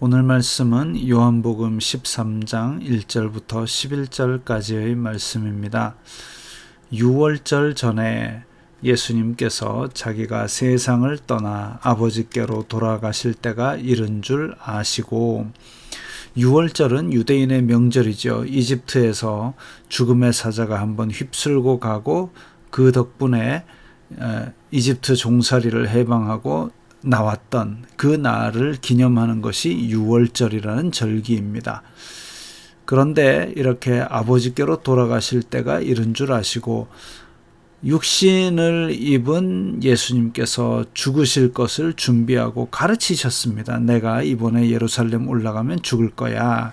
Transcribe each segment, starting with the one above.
오늘 말씀은 요한복음 13장 1절부터 11절까지의 말씀입니다. 6월절 전에 예수님께서 자기가 세상을 떠나 아버지께로 돌아가실 때가 이른 줄 아시고 6월절은 유대인의 명절이죠. 이집트에서 죽음의 사자가 한번 휩쓸고 가고 그 덕분에 이집트 종살이를 해방하고 나왔던 그 날을 기념하는 것이 6월절이라는 절기입니다. 그런데 이렇게 아버지께로 돌아가실 때가 이른 줄 아시고 육신을 입은 예수님께서 죽으실 것을 준비하고 가르치셨습니다. 내가 이번에 예루살렘 올라가면 죽을 거야.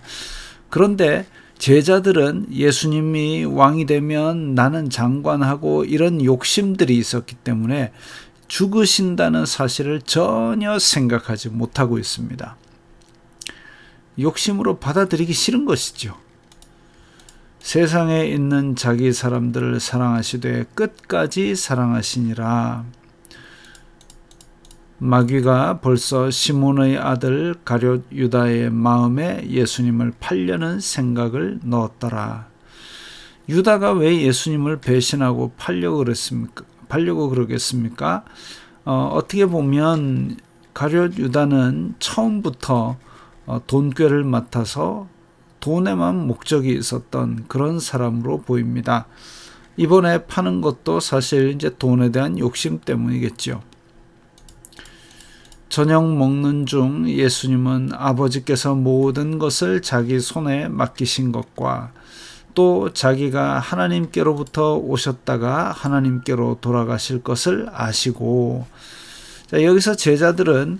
그런데 제자들은 예수님이 왕이 되면 나는 장관하고 이런 욕심들이 있었기 때문에 죽으신다는 사실을 전혀 생각하지 못하고 있습니다. 욕심으로 받아들이기 싫은 것이죠. 세상에 있는 자기 사람들을 사랑하시되 끝까지 사랑하시니라. 마귀가 벌써 시몬의 아들 가룟 유다의 마음에 예수님을 팔려는 생각을 넣었더라. 유다가 왜 예수님을 배신하고 팔려고 그랬습니까? 팔려고 그러겠습니까? 어, 어떻게 보면 가룟 유다는 처음부터 어, 돈꾀를 맡아서 돈에만 목적이 있었던 그런 사람으로 보입니다. 이번에 파는 것도 사실 이제 돈에 대한 욕심 때문이겠죠. 저녁 먹는 중 예수님은 아버지께서 모든 것을 자기 손에 맡기신 것과 또 자기가 하나님께로부터 오셨다가 하나님께로 돌아가실 것을 아시고 자, 여기서 제자들은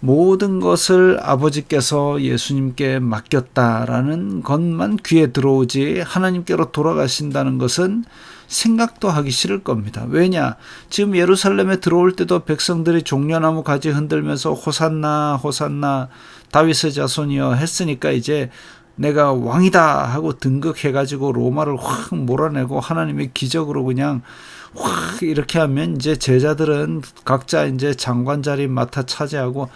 모든 것을 아버지께서 예수님께 맡겼다라는 것만 귀에 들어오지 하나님께로 돌아가신다는 것은 생각도 하기 싫을 겁니다. 왜냐? 지금 예루살렘에 들어올 때도 백성들이 종려나무 가지 흔들면서 호산나 호산나 다윗의 자손이여 했으니까 이제 내가 왕이다 하고 등극해가지고 로마를 확 몰아내고 하나님의 기적으로 그냥 확 이렇게 하면 이제 제자들은 각자 이제 장관 자리 맡아 차지하고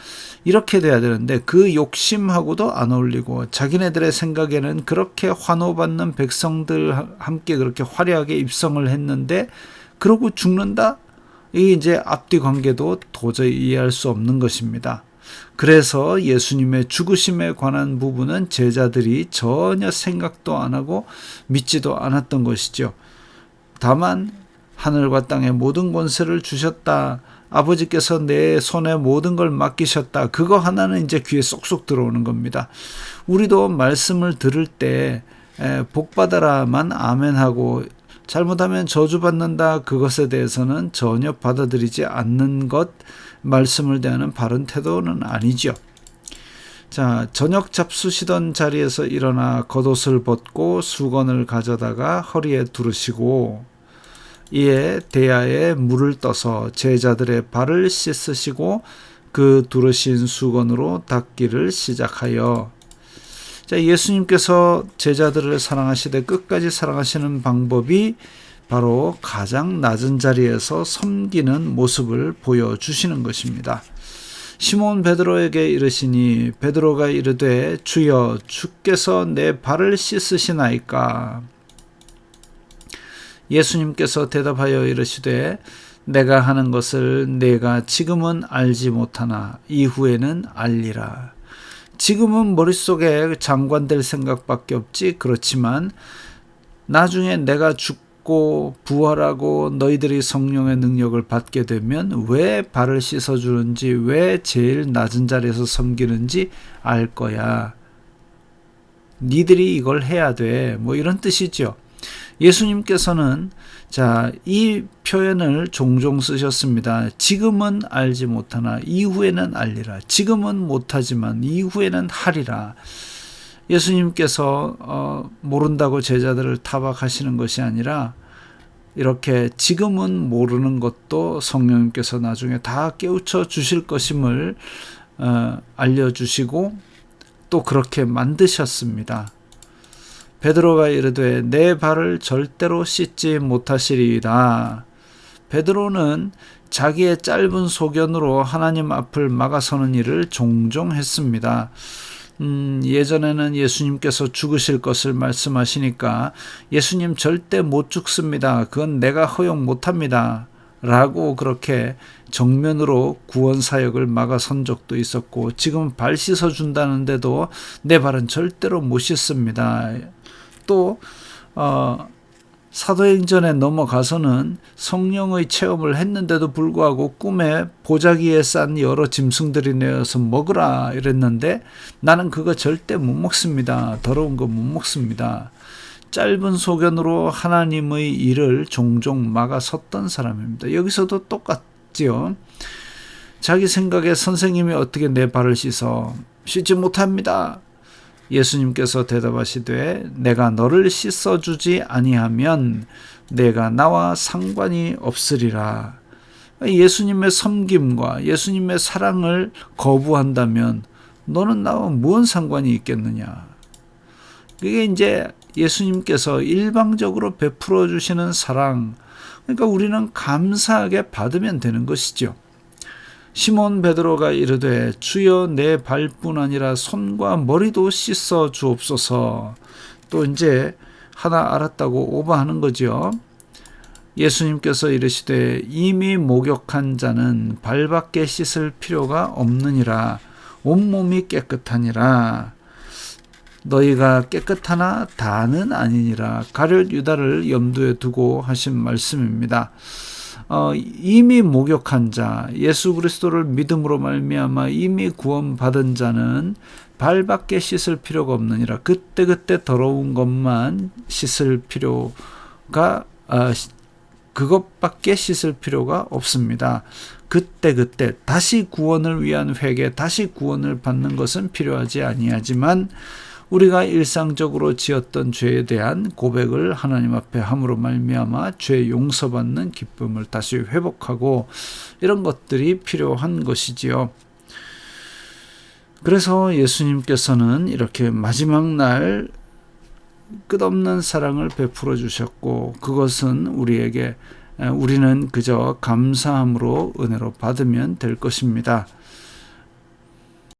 이렇게 돼야 되는데 그 욕심하고도 안 어울리고 자기네들의 생각에는 그렇게 환호받는 백성들 함께 그렇게 화려하게 입성을 했는데 그러고 죽는다? 이게 이제 앞뒤 관계도 도저히 이해할 수 없는 것입니다. 그래서 예수님의 죽으심에 관한 부분은 제자들이 전혀 생각도 안 하고 믿지도 않았던 것이죠. 다만 하늘과 땅의 모든 권세를 주셨다. 아버지께서 내 손에 모든 걸 맡기셨다. 그거 하나는 이제 귀에 쏙쏙 들어오는 겁니다. 우리도 말씀을 들을 때 복받아라만 아멘하고 잘못하면 저주받는다 그것에 대해서는 전혀 받아들이지 않는 것 말씀을 대하는 바른 태도는 아니죠. 자, 저녁 잡수시던 자리에서 일어나 겉옷을 벗고 수건을 가져다가 허리에 두르시고 이에 대야에 물을 떠서 제자들의 발을 씻으시고 그 두르신 수건으로 닦기를 시작하여 자, 예수님께서 제자들을 사랑하시되 끝까지 사랑하시는 방법이 바로 가장 낮은 자리에서 섬기는 모습을 보여주시는 것입니다. 시몬 베드로에게 이르시니 베드로가 이르되 주여 주께서 내 발을 씻으시나이까? 예수님께서 대답하여 이르시되 내가 하는 것을 내가 지금은 알지 못하나 이후에는 알리라. 지금은 머릿속에 장관될 생각밖에 없지. 그렇지만 나중에 내가 죽 죽고 부활하고 너희들이 성령의 능력을 받게 되면 왜 발을 씻어주는지, 왜 제일 낮은 자리에서 섬기는지 알 거야. 니들이 이걸 해야 돼. 뭐 이런 뜻이죠. 예수님께서는 자, 이 표현을 종종 쓰셨습니다. 지금은 알지 못하나 이후에는 알리라. 지금은 못하지만 이후에는 하리라. 예수님께서 어, 모른다고 제자들을 타박하시는 것이 아니라 이렇게 지금은 모르는 것도 성령님께서 나중에 다 깨우쳐 주실 것임을 어, 알려주시고 또 그렇게 만드셨습니다. 베드로가 이르되 내 발을 절대로 씻지 못하시리이다. 베드로는 자기의 짧은 소견으로 하나님 앞을 막아서는 일을 종종 했습니다. 음, 예전에는 예수님께서 죽으실 것을 말씀하시니까 예수님 절대 못 죽습니다. 그건 내가 허용 못 합니다. 라고 그렇게 정면으로 구원 사역을 막아선 적도 있었고 지금 발 씻어 준다는데도 내 발은 절대로 못 씻습니다. 또 어, 사도행전에 넘어가서는 성령의 체험을 했는데도 불구하고 꿈에 보자기에 싼 여러 짐승들이 내어서 먹으라 이랬는데 나는 그거 절대 못 먹습니다. 더러운 거 못 먹습니다. 짧은 소견으로 하나님의 일을 종종 막아섰던 사람입니다. 여기서도 똑같지요. 자기 생각에 선생님이 어떻게 내 발을 씻어 씻지 못합니다. 예수님께서 대답하시되 내가 너를 씻어 주지 아니하면 내가 나와 상관이 없으리라. 예수님의 섬김과 예수님의 사랑을 거부한다면 너는 나와 무슨 상관이 있겠느냐. 그게 이제 예수님께서 일방적으로 베풀어 주시는 사랑. 그러니까 우리는 감사하게 받으면 되는 것이죠. 시몬 베드로가 이르되 주여 내 발뿐 아니라 손과 머리도 씻어 주옵소서. 또 이제 하나 알았다고 오버하는 거죠. 예수님께서 이르시되 이미 목욕한 자는 발밖에 씻을 필요가 없느니라 온몸이 깨끗하니라 너희가 깨끗하나 다는 아니니라 가룟 유다를 염두에 두고 하신 말씀입니다. 어, 이미 목욕한 자, 예수 그리스도를 믿음으로 말미암아 이미 구원받은 자는 발밖에 씻을 필요가 없느니라. 그때 그때 더러운 것만 씻을 필요가 아, 그것밖에 씻을 필요가 없습니다. 그때 그때 다시 구원을 위한 회개, 다시 구원을 받는 것은 필요하지 아니하지만 우리가 일상적으로 지었던 죄에 대한 고백을 하나님 앞에 함으로 말미암아 죄 용서받는 기쁨을 다시 회복하고 이런 것들이 필요한 것이지요. 그래서 예수님께서는 이렇게 마지막 날 끝없는 사랑을 베풀어 주셨고 그것은 우리에게 우리는 그저 감사함으로 은혜로 받으면 될 것입니다.